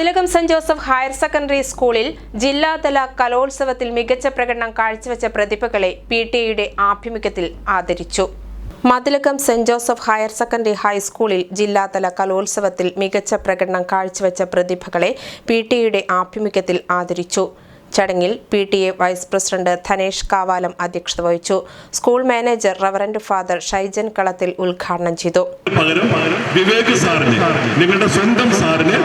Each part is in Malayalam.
Mathilakam saint Joseph higher secondary സ്കൂളിൽ ജില്ലാതല കലോത്സവത്തിൽ മികച്ച പ്രകടനം കാഴ്ചവെച്ച പ്രതിഭകളെ പി ടി എയുടെ ആഭിമുഖ്യത്തിൽ ആദരിച്ചു. Mathilakam saint Joseph higher secondary ഹൈസ്കൂളിൽ ജില്ലാതല കലോത്സവത്തിൽ മികച്ച പ്രകടനം കാഴ്ചവെച്ച പ്രതിഭകളെ പി ടി എയുടെ ആഭിമുഖ്യത്തിൽ ആദരിച്ചു. ചടങ്ങിൽ P T A vice president Dhanesh Kavalam അധ്യക്ഷത വഹിച്ചു. School manager reverend father Shaijan Kalathil ഉദ്ഘാടനം ചെയ്തു. വിവേക് സാറിനെ നിങ്ങളുടെ സ്വന്തം സാറിനെ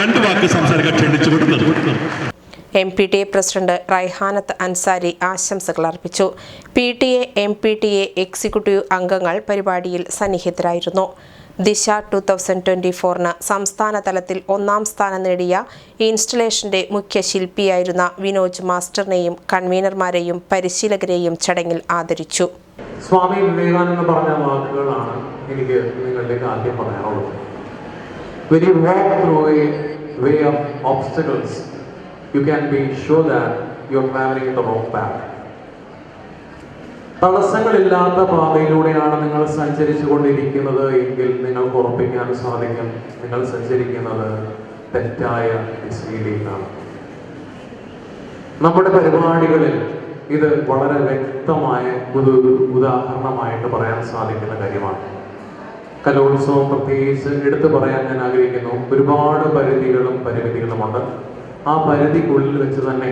രണ്ട് വാക്ക് സംസാരിക്കാൻ ക്ഷണിച്ചു M P T A president Raihanath Ansari ആശംസകൾ അർപ്പിച്ചു. P T A M P T A executive അംഗങ്ങൾ പരിപാടിയിൽ സന്നിഹിതരായിരുന്നു. ദിശ ടു തൗസൻഡ് ട്വന്റി ഫോറിന് സംസ്ഥാന തലത്തിൽ ഒന്നാം സ്ഥാനം നേടിയ ഇൻസ്റ്റലേഷന്റെ മുഖ്യ ശില്പിയായിരുന്ന വിനോജ് മാസ്റ്ററിനെയും കൺവീനർമാരെയും പരിശീലകരെയും ചടങ്ങിൽ ആദരിച്ചു. സ്വാമി വിവേകാനന്ദ പറഞ്ഞ വാക്കുകളാണ് എനിക്ക് നിങ്ങളിലേക്ക് ആദ്യം പറയാനുള്ളത്. Very walk through a way of obstacles you can be show that travelling in the wrong path തടസ്സങ്ങളില്ലാത്ത പാതയിലൂടെയാണ് നിങ്ങൾ സഞ്ചരിച്ചു കൊണ്ടിരിക്കുന്നത് എങ്കിൽ നിങ്ങൾക്ക് ഉറപ്പിക്കാൻ സാധിക്കും നിങ്ങൾ സഞ്ചരിക്കുന്നത് തെറ്റായ ദിശയിലേക്കാണ് നമ്മുടെ പരിപാടികളിൽ ഇത് വളരെ വ്യക്തമായ ഒരു ഉദാഹരണമായിട്ട് പറയാൻ സാധിക്കുന്ന കാര്യമാണ്. കലോത്സവം പ്രത്യേകിച്ച് എടുത്തു പറയാൻ ഞാൻ ആഗ്രഹിക്കുന്നു. ഒരുപാട് പരിധികളും പരിമിതികളുമുണ്ട്. ആ പരിധിക്കുള്ളിൽ വെച്ച് തന്നെ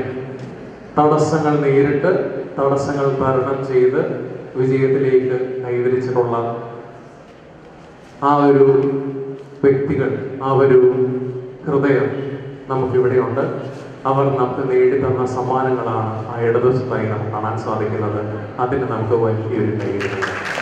തടസ്സങ്ങൾ നേരിട്ട് തടസ്സങ്ങൾ തരണം ചെയ്ത് വിജയത്തിലേക്ക് കൈവരിച്ചിട്ടുള്ള ആ ഒരു വ്യക്തികൾ ആ ഒരു ഹൃദയം നമുക്കിവിടെയുണ്ട്. അവർ നമുക്ക് നേടി തന്ന സമ്മാനങ്ങളാണ് ആ ഇടതുവശത്തായി നമുക്ക് കാണാൻ സാധിക്കുന്നത്. അതിന് നമുക്ക് വലിയൊരു കൈവരിക്കണം